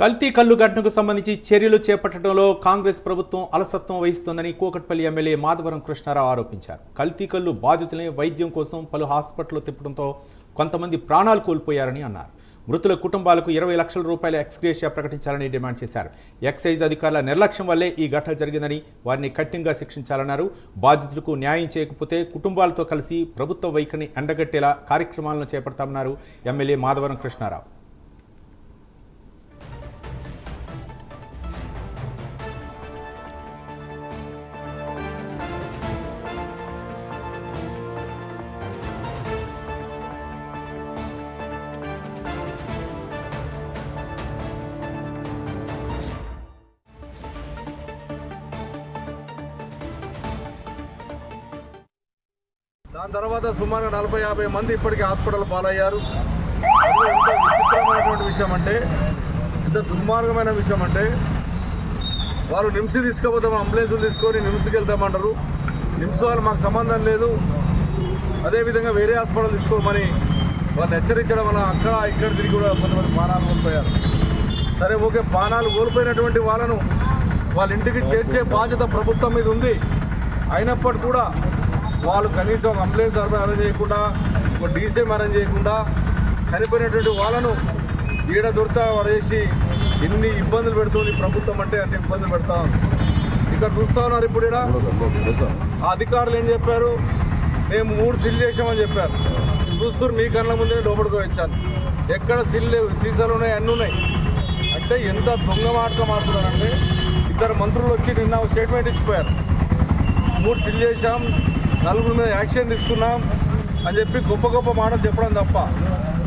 కల్తీ కల్లు ఘటనకు సంబంధించి చర్యలు చేపట్టడంలో కాంగ్రెస్ ప్రభుత్వం అలసత్వం వహిస్తోందని కోకట్పల్లి ఎమ్మెల్యే మాధవరం కృష్ణారావు ఆరోపించారు. కల్తీ కల్లు బాధితులని వైద్యం కోసం పలు హాస్పిటల్ తిప్పడంతో కొంతమంది ప్రాణాలు కోల్పోయారని అన్నారు. మృతుల కుటుంబాలకు ఇరవై లక్షల రూపాయల ఎక్స్గ్రేషియా ప్రకటించాలని డిమాండ్ చేశారు. ఎక్సైజ్ అధికారుల నిర్లక్ష్యం వల్లే ఈ ఘటన జరిగిందని వారిని కఠినంగా శిక్షించాలన్నారు. బాధితులకు న్యాయం చేయకపోతే కుటుంబాలతో కలిసి ప్రభుత్వ వైఖరిని ఎండగట్టేలా కార్యక్రమాలను చేపడతామన్నారు ఎమ్మెల్యే మాధవరం కృష్ణారావు. దాని తర్వాత సుమారు నలభై యాభై మంది ఇప్పటికీ హాస్పిటల్ పాలయ్యారు. ఎంత విచిత్రమైనటువంటి విషయం అంటే ఎంత దుర్మార్గమైన విషయం అంటే వారు నిమ్స్ తీసుకుపోతాం అంబులెన్సులు తీసుకొని నిమ్స్కి వెళ్తామంటారు. నిమ్స్ వాళ్ళు మాకు సంబంధం లేదు. అదేవిధంగా వేరే హాస్పిటల్ తీసుకోమని వాళ్ళని హెచ్చరించడం వల్ల అక్కడ ఇక్కడ తిరిగి కూడా కొంతమంది ప్రాణాలు కోల్పోయారు. సరే ఓకే ప్రాణాలు కోల్పోయినటువంటి వాళ్ళను వాళ్ళ ఇంటికి చేర్చే బాధ్యత ప్రభుత్వం మీద ఉంది. అయినప్పటికీ కూడా వాళ్ళు కనీసం ఒక అంబులెన్స్ అరేంజ్ చేయకుండా ఒక డీసీఎం అరేంజ్ చేయకుండా చనిపోయినటువంటి వాళ్ళను ఈడ దొరత పడేసి ఎన్ని ఇబ్బందులు పెడుతుంది ప్రభుత్వం అంటే అన్ని ఇబ్బందులు పెడతా ఉంది. ఇక్కడ చూస్తా ఉన్నారు ఇప్పుడు ఈడ. అధికారులు ఏం చెప్పారు? మేము మూడు సిల్ చేసామని చెప్పారు. చూస్తారు మీ కళ్ళ ముందే లోపలికి వచ్చాను. ఎక్కడ సిల్ లేవు. సీసాలు ఉన్నాయి అన్నీ ఉన్నాయి. అంటే ఎంత దొంగ మాటగా మాడుతున్నారంటే ఇద్దరు మంత్రులు వచ్చి నిన్న స్టేట్మెంట్ ఇచ్చిపోయారు. మూడు సిల్ చేశాం నలుగురి మీద యాక్షన్ తీసుకున్నాం అని చెప్పి గొప్ప గొప్ప మాటలు చెప్పడం తప్ప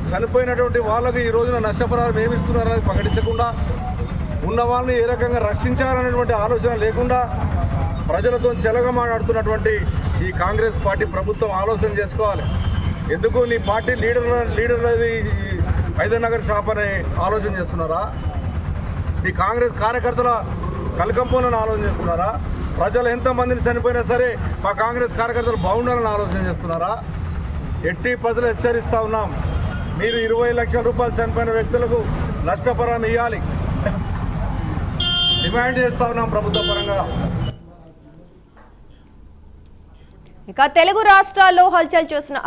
చనిపోయినటువంటి వాళ్ళకి ఈ రోజున నష్టపరిహారం ఏమి అనేది ప్రకటించకుండా ఉన్న వాళ్ళని ఏ రకంగా రక్షించాలనేటువంటి ఆలోచన లేకుండా ప్రజలతో చెలగమాడుతున్నటువంటి ఈ కాంగ్రెస్ పార్టీ ప్రభుత్వం ఆలోచన చేసుకోవాలి. ఎందుకు నీ పార్టీ లీడర్ లీడర్లది హైదర్నగర్ షాప్ అని ఆలోచన చేస్తున్నారా? ఈ కాంగ్రెస్ కార్యకర్తల కలకంపోలను ఆలోచన చేస్తున్నారా? ప్రజలు ఎంతమందిని చనిపోయినా సరే మా కాంగ్రెస్ కార్యకర్తలు బాగుండాలని ఆలోచన చేస్తున్నారా? ఎట్టి ప్రజలు హెచ్చరిస్తూ ఉన్నాం. మీరు ఇరవై లక్షల రూపాయలు చనిపోయిన వ్యక్తులకు నష్టపరం ఇవ్వాలి డిమాండ్ చేస్తా ఉన్నాం ప్రభుత్వ పరంగా. ఇక తెలుగు రాష్ట్రాల్లో హల్చల్ చేసిన